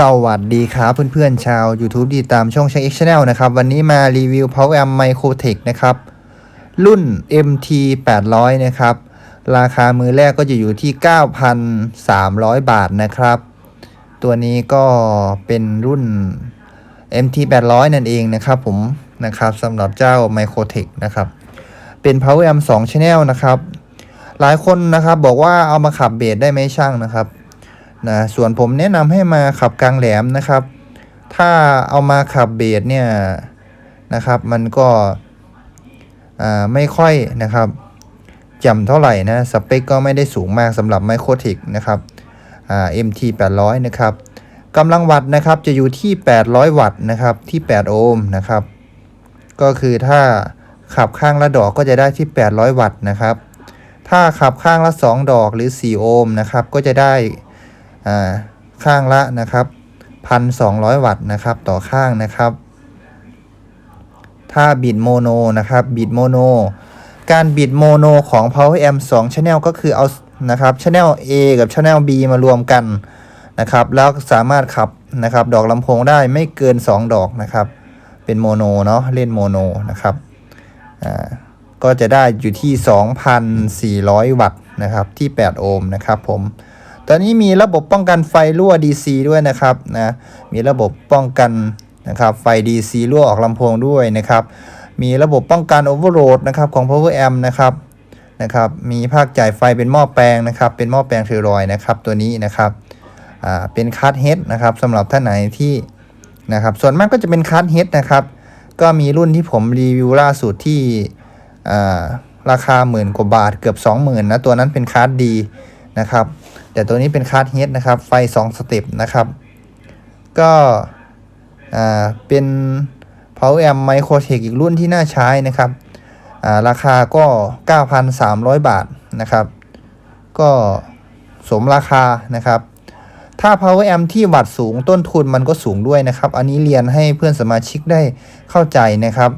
สวัสดีครับเพื่อนๆชาว YouTube ที่ตามช่องช่าง X Channel นะครับ วันนี้มารีวิว Power Amp Microtech นะครับ รุ่น MT 800 นะครับ ราคามือแรกก็จะอยู่ที่ 9,300 บาทนะครับ ตัวนี้ก็เป็นรุ่น MT 800 นั่นเองนะครับผมนะครับสำหรับเจ้า Microtech นะครับ เป็น Power Amp 2 Channel นะครับ หลายคนนะครับบอกว่าเอามาขับเบสได้ไหมช่างนะครับ นะส่วนผมแนะนำให้มาขับกลางแหลมนะครับ ถ้าเอามาขับเบสเนี่ยนะครับ มันก็อ่าไม่ค่อยนะครับจำเท่าไหร่นะสเปคก็ไม่ได้สูงมากสำหรับไมโครเทคนะครับอ่า MT 800นะครับกำลังวัตต์นะครับจะอยู่ที่ 800 วัตต์นะครับที่ 8 โอห์มนะครับ ก็คือถ้าขับข้างละดอกก็จะได้ที่ 800 วัตต์นะครับ ถ้าขับข้างละ 2 ดอกหรือ 4 โอห์มนะครับ ก็จะได้ ข้างละนะครับพันสองวัตต์นะครับต่อข้างนะครับ ถ้าบิดโมโนนะครับบิดโมโนการบิดโมโนของ Power Amp 2 Channel ก็คือเอานะครับ Channel A กับ Channel B มารวมกันนะครับ แล้วสามารถขับนะครับ ดอกลำโพงได้ไม่เกิน 2 ดอกนะครับ เป็นโมโนเนาะเล่นโมโนนะครับอ่าก็จะได้อยู่ที่ 2,400 วัตต์นะครับที่ 8 โอห์มนะครับผม ตอนนี้มีระบบป้องกันไฟรั่ว DC ด้วยนะครับนะมีระบบป้องกันนะครับไฟ DC รั่วออกลำโพงด้วยนะครับ มีระบบป้องกัน Overload นะครับของ Power Amp นะครับนะครับ มีภาคจ่ายไฟเป็นหม้อแปลงนะครับ เป็นหม้อแปลงเทอรอยด์นะครับตัวนี้นะครับอ่าเป็นคัทเฮดนะครับสำหรับท่านไหนที่นะครับส่วนมากก็จะเป็นคัทเฮดนะครับก็มีรุ่นที่ผมรีวิวล่าสุดที่อ่าราคาหมื่นกว่าบาทเกือบ 20,000นะตัวนั้นเป็นคัทดีนะครับ แต่ตัวนี้เป็นคาร์ดเฮดนะครับ ไฟ 2 สเต็ปนะครับ ก็อ่าเป็น Power Amp Microtech อีกรุ่นที่น่าใช้นะครับอ่าราคาก็ 9,300 บาทนะครับ ก็สมราคานะครับ ถ้า Power Amp ที่วัดสูงต้นทุนมันก็สูงด้วยนะครับ อันนี้เรียนให้เพื่อนสมาชิกได้เข้าใจนะครับ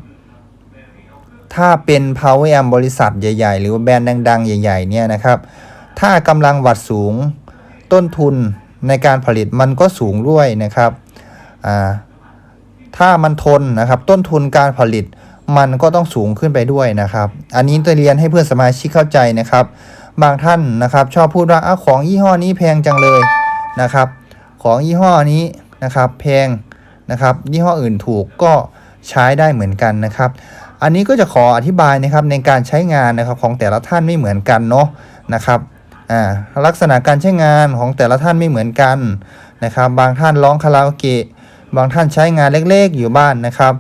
ถ้าเป็น Power Amp บริษัทใหญ่ ๆ หรือว่าแบรนด์ดัง ๆ ใหญ่ ๆ เนี่ยนะครับ ถ้ากำลังวัดสูงต้นทุนในการผลิตมันก็สูงด้วยนะครับ ถ้ามันทนนะครับต้นทุนการผลิตมันก็ต้องสูงขึ้นไปด้วยนะครับ อันนี้ตัวเรียนให้เพื่อนสมาชิกเข้าใจนะครับ บางท่านนะครับ ชอบพูดว่าอ้าของยี่ห้อนี้แพงจังเลยนะครับ ของยี่ห้อนี้นะครับแพงนะครับยี่ห้ออื่นถูกก็ใช้ได้เหมือนกันนะครับ อันนี้ก็จะขออธิบายนะครับในการใช้งานนะครับของแต่ละท่านไม่เหมือนกันเนาะนะครับ อ่าลักษณะการใช้งานของแต่ละท่านไม่เหมือนกันนะครับ บางท่านร้องคาราโอเกะบางท่านใช้งานเล็กๆ อยู่บ้านนะครับ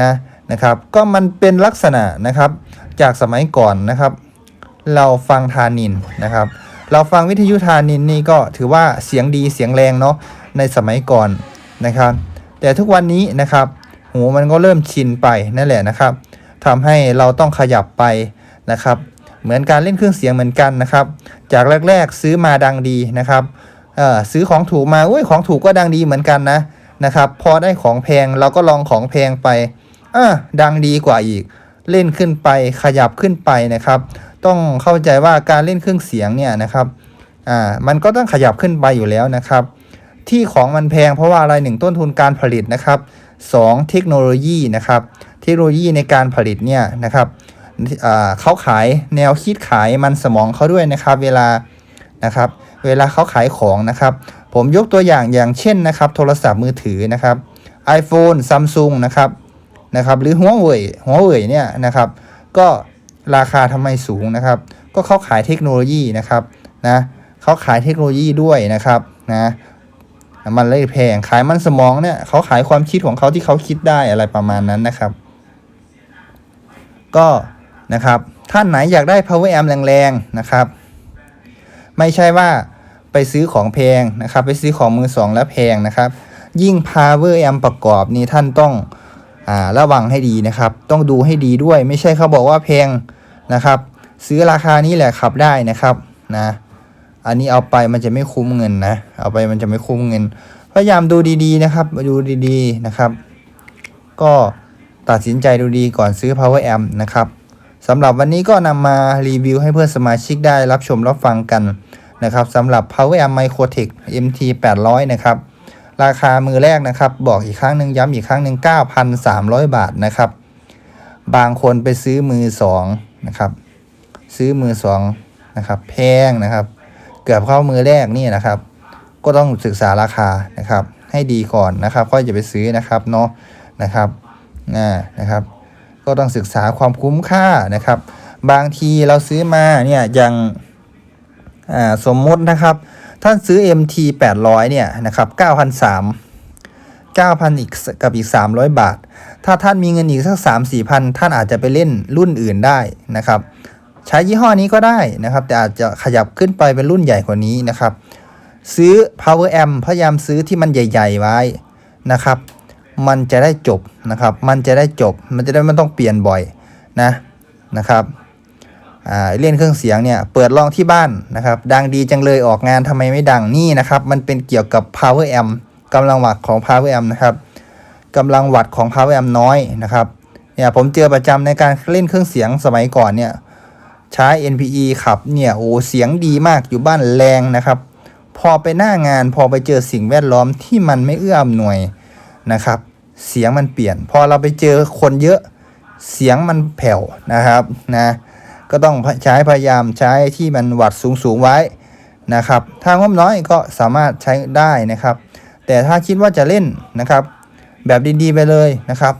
นะนะครับก็มันเป็นลักษณะนะครับจากสมัยก่อนนะครับ เราฟังทานินนะครับ เราฟังวิทยุทานินนี่ก็ถือว่าเสียงดีเสียงแรงเนาะในสมัยก่อนนะครับ แต่ทุกวันนี้นะครับหูมันก็เริ่มชินไปนั่นแหละนะครับทำให้เราต้องขยับไปนะครับ เหมือนการเล่นเครื่องเสียงเหมือนกันนะครับ จากแรกๆซื้อมาดังดีนะครับซื้อของถูกมาอุ้ยของถูกก็ดังดีเหมือนกันนะนะครับ พอได้ของแพงเราก็ลองของแพงไปอะดังดีกว่าอีก เล่นขึ้นไปขยับขึ้นไปนะครับ ต้องเข้าใจว่าการเล่นเครื่องเสียงเนี่ยนะครับอ่ามันก็ต้องขยับขึ้นไปอยู่แล้วนะครับ ที่ของมันแพงเพราะว่าอะไรหนึ่งต้นทุนการผลิตนะครับสองเทคโนโลยีนะครับ เทคโนโลยีในการผลิตเนี่ยนะครับ เขาขายแนวคิดขายมันสมองเขาด้วยนะครับ เวลานะครับ เวลาเขาขายของนะครับ ผมยกตัวอย่างอย่างเช่นนะครับ โทรศัพท์มือถือนะครับ iPhone Samsung นะครับนะครับ หรือหัวเว่ยหัวเว่ยเนี่ยนะครับ ก็ราคาทำไมสูงนะครับ ก็เขาขายเทคโนโลยีนะครับนะเขาขายเทคโนโลยีด้วยนะครับนะมันเลยแพงขายมันสมองเนี่ยเขาขายความคิดของเขาที่เขาคิดได้อะไรประมาณนั้นนะครับ ก็ นะครับ ท่านไหนอยากได้ power amp แรงๆนะครับ ไม่ใช่ว่าไปซื้อของแพงนะครับ ไปซื้อของมือสองแล้วแพงนะครับ ยิ่ง power amp ประกอบนี่ท่านต้องอ่าระวังให้ดีนะครับ ต้องดูให้ดีด้วย ไม่ใช่เขาบอกว่าแพงนะครับ ซื้อราคานี้แหละขับได้นะครับนะอันนี้เอาไปมันจะไม่คุ้มเงินนะ เอาไปมันจะไม่คุ้มเงิน พยายามดูดีๆนะครับ ดูดีๆนะครับ ก็ตัดสินใจดูดีก่อนซื้อ power amp นะครับ สำหรับวันนี้ก็นำมารีวิวให้เพื่อนสมาชิกได้รับชมรับฟังกันนะครับสำหรับ power amp microtech mt 800 นะครับ ราคามือแรกนะครับ บอกอีกครั้งหนึ่งย้ำอีกครั้งหนึ่ง9,300 บาทนะครับ บางคนไปซื้อมือสองนะครับ ซื้อมือสองนะครับ แพงนะครับ เกือบเข้ามือแรกนี่นะครับ ก็ต้องศึกษาราคานะครับ ให้ดีก่อนนะครับก็จะไปซื้อนะครับเนาะนะครับนะนะครับ ก็ต้องศึกษาความคุ้มค่านะครับ บางทีเราซื้อมาเนี่ยอย่างาสมมตินะครับ ท่านซื้อ MT 800เนี่ยนะครับ9,300 9,000อีกกับอีก 300 บาท ถ้าท่านมีเงินอีกสัก 3 4พันท่านอาจจะไปเล่นรุ่นอื่นได้นะครับ ใช้ยี่ห้อนี้ก็ได้นะครับ แต่อาจจะขยับขึ้นไปเป็นรุ่นใหญ่กว่านี้นะครับ ซื้อ power amp พยายามซื้อที่มันใหญ่ ๆ ไว้นะครับ มันจะได้จบนะครับ มันจะได้จบ มันจะได้ไม่ต้องเปลี่ยนบ่อยนะนะครับเล่นเครื่องเสียงเนี่ยเปิดลองที่บ้านนะครับ ดังดีจังเลยออกงานทำไมไม่ดังนี่นะครับ มันเป็นเกี่ยวกับ power amp กำลังวัดของ power amp นะครับกำลังวัดของ power amp น้อยนะครับเนี่ยผมเจอประจำในการเล่นเครื่องเสียงสมัยก่อนเนี่ยใช้ NPE ขับเนี่ยโอ้เสียงดีมากอยู่บ้านแรงนะครับ พอไปหน้างานพอไปเจอสิ่งแวดล้อมที่มันไม่เอื้ออำนวย นะครับ เสียงมันเปลี่ยน พอเราไปเจอคนเยอะเสียงมันแผ่วนะครับนะก็ต้องใช้พยายามใช้ที่มันวัดสูงๆไว้นะครับ ถ้างบน้อยก็สามารถใช้ได้นะครับ แต่ถ้าคิดว่าจะเล่นนะครับ แบบดีๆไปเลยนะครับ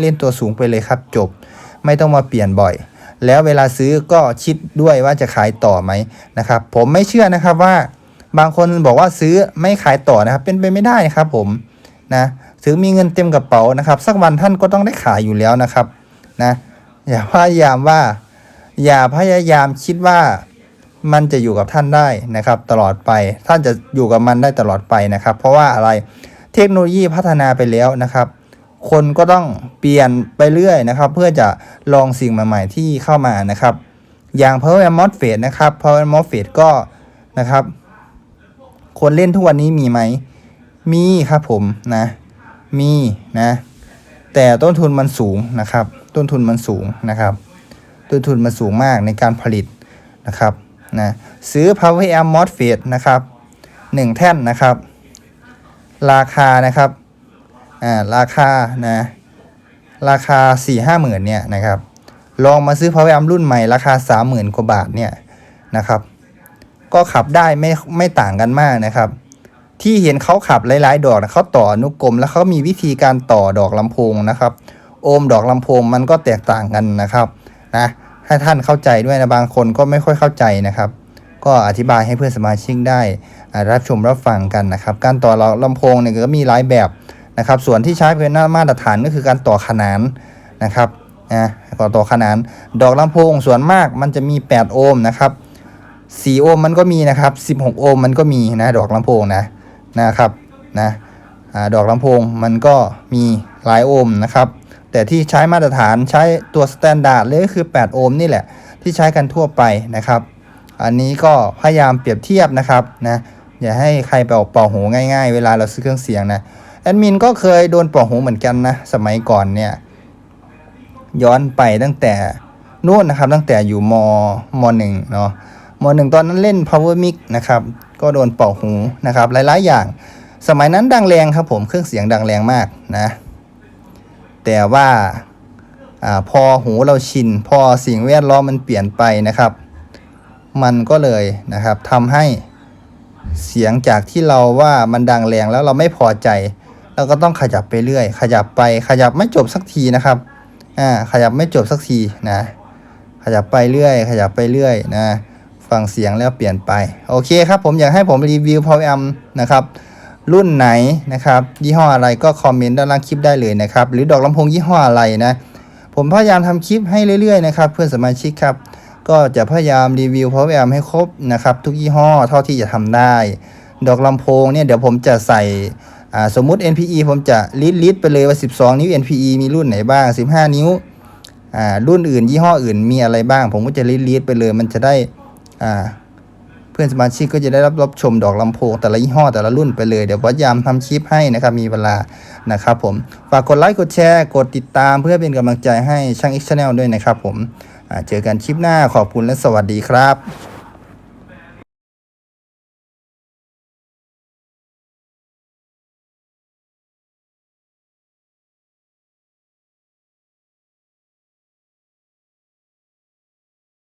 เล่นตัวสูงไปเลยครับจบ ไม่ต้องมาเปลี่ยนบ่อย แล้วเวลาซื้อก็คิดด้วยว่าจะขายต่อไหมนะครับ ผมไม่เชื่อนะครับว่าบางคนบอกว่าซื้อไม่ขายต่อนะครับ เป็นไปไม่ได้ครับผมนะ ถึงมีเงินเต็มกระเป๋านะครับ สักวันท่านก็ต้องได้ขายอยู่แล้วนะครับนะอย่าพยายามว่า อย่าพยายามคิดว่ามันจะอยู่กับท่านได้นะครับ ตลอดไปท่านจะอยู่กับมันได้ตลอดไปนะครับ เพราะว่าอะไรเทคโนโลยีพัฒนาไปแล้วนะครับ คนก็ต้องเปลี่ยนไปเรื่อยนะครับ เพื่อจะลองสิ่งใหม่ๆที่เข้ามานะครับ อย่าง Power Amp MOSFET นะครับ Power Amp MOSFET ก็นะครับ คนเล่นทุกวันนี้มีไหมมีครับผมนะ มีนะ แต่ต้นทุนมันสูงนะครับ ต้นทุนมันสูงนะครับ ต้นทุนมันสูงมากในการผลิตนะครับนะซื้อ Power Amp MOSFET นะครับ1 แท่นนะครับ ราคานะครับอ่าราคานะราคา 4 5หมื่นเนี่ยนะครับ ลองมาซื้อ Power Amp รุ่นใหม่ราคา 30,000 กว่าบาทเนี่ยนะครับ ก็ขับได้ไม่ไม่ต่างกันมากนะครับ ที่เห็นเขาขับหลายๆ ดอกนะเขาต่ออนุกรมแล้วเขามีวิธีการต่อดอกลำโพงนะครับ โอมดอกลำโพงมันก็แตกต่างกันนะครับนะให้ท่านเข้าใจด้วยนะบางคนก็ไม่ค่อยเข้าใจนะครับ ก็อธิบายให้เพื่อนสมาชิกได้รับชมรับฟังกันนะครับ การต่อลำโพงเนี่ยก็มีหลายแบบนะครับ ส่วนที่ใช้เป็นมาตรฐานก็คือการต่อขนานนะครับนะก็ต่อขนาน ดอกลำโพงส่วนมากมันจะมี 8 โอห์มนะครับ4โอห์มมันก็มีนะครับ16 โอห์มมันก็มีนะดอกลำโพงนะ นะครับนะดอกลำโพงมันก็มีหลายโอห์มนะครับ แต่ที่ใช้มาตรฐานใช้ตัวสแตนดาร์ดเลยก็คือ 8 โอห์มนี่แหละ ที่ใช้กันทั่วไปนะครับ อันนี้ก็พยายามเปรียบเทียบนะครับนะอย่าให้ใครไปออกเป่าหูง่ายๆ เวลาเราซื้อเครื่องเสียงนะแอดมินก็เคยโดนเป่าหูเหมือนกันนะสมัยก่อนเนี่ยย้อนไปตั้งแต่นู่นนะครับตั้งแต่อยู่มมหนึ่งเนาะมหนึ่งตอนนั้นเล่น power mic นะครับ ก็โดนเป่าหูนะครับหลายๆอย่าง สมัยนั้นดังแรงครับผมเครื่องเสียงดังแรงมากนะ แต่ว่าอพอหูเราชิน พอสิ่งแวดล้อมมันเปลี่ยนไปนะครับ มันก็เลยนะครับทำให้เสียงจากที่เราว่ามันดังแรงแล้วเราไม่พอใจเราก็ต้องขยับไปเรื่อย ขยับไปขยับไม่จบสักทีนะครับอ่าขยับไม่จบสักทีนะ ขยับไปเรื่อย ขยับไปเรื่อยนะ ฟังเสียงแล้วเปลี่ยนไป โอเคครับผมอยากให้ผมรีวิว Power Amp นะครับรุ่นไหนนะครับยี่ห้ออะไรก็คอมเมนต์ด้านล่างคลิปได้เลยนะครับ หรือดอกลำโพงยี่ห้ออะไรนะผมพยายามทำคลิปให้เรื่อยๆนะครับเพื่อนสมาชิกครับ ก็จะพยายามรีวิว Power Amp ให้ครบนะครับทุกยี่ห้อเท่าที่จะทำได้ ดอกลำโพงเนี่ยเดี๋ยวผมจะใส่สมมุติ NPE ผมจะลิสต์ลิสต์ไปเลยว่า 12 นิ้ว NPE มีรุ่นไหนบ้าง 15 นิ้วรุ่นอื่นยี่ห้ออื่นมีอะไรบ้าง ผมก็จะลิสต์ลิสต์ไปเลยมันจะได้ อ่าเพื่อนสมาชิกก็จะได้รับรับชมดอกลำโพงแต่ละยี่ห้อแต่ละรุ่นไปเลยเดี๋ยวพยายามทำคลิปให้นะครับมีเวลานะครับผมฝากกดไลค์กดแชร์กดติดตามเพื่อเป็นกำลังใจให้ช่าง X Channel ด้วยนะครับผมเจอกันคลิปหน้าขอบคุณและสวัสดีครับ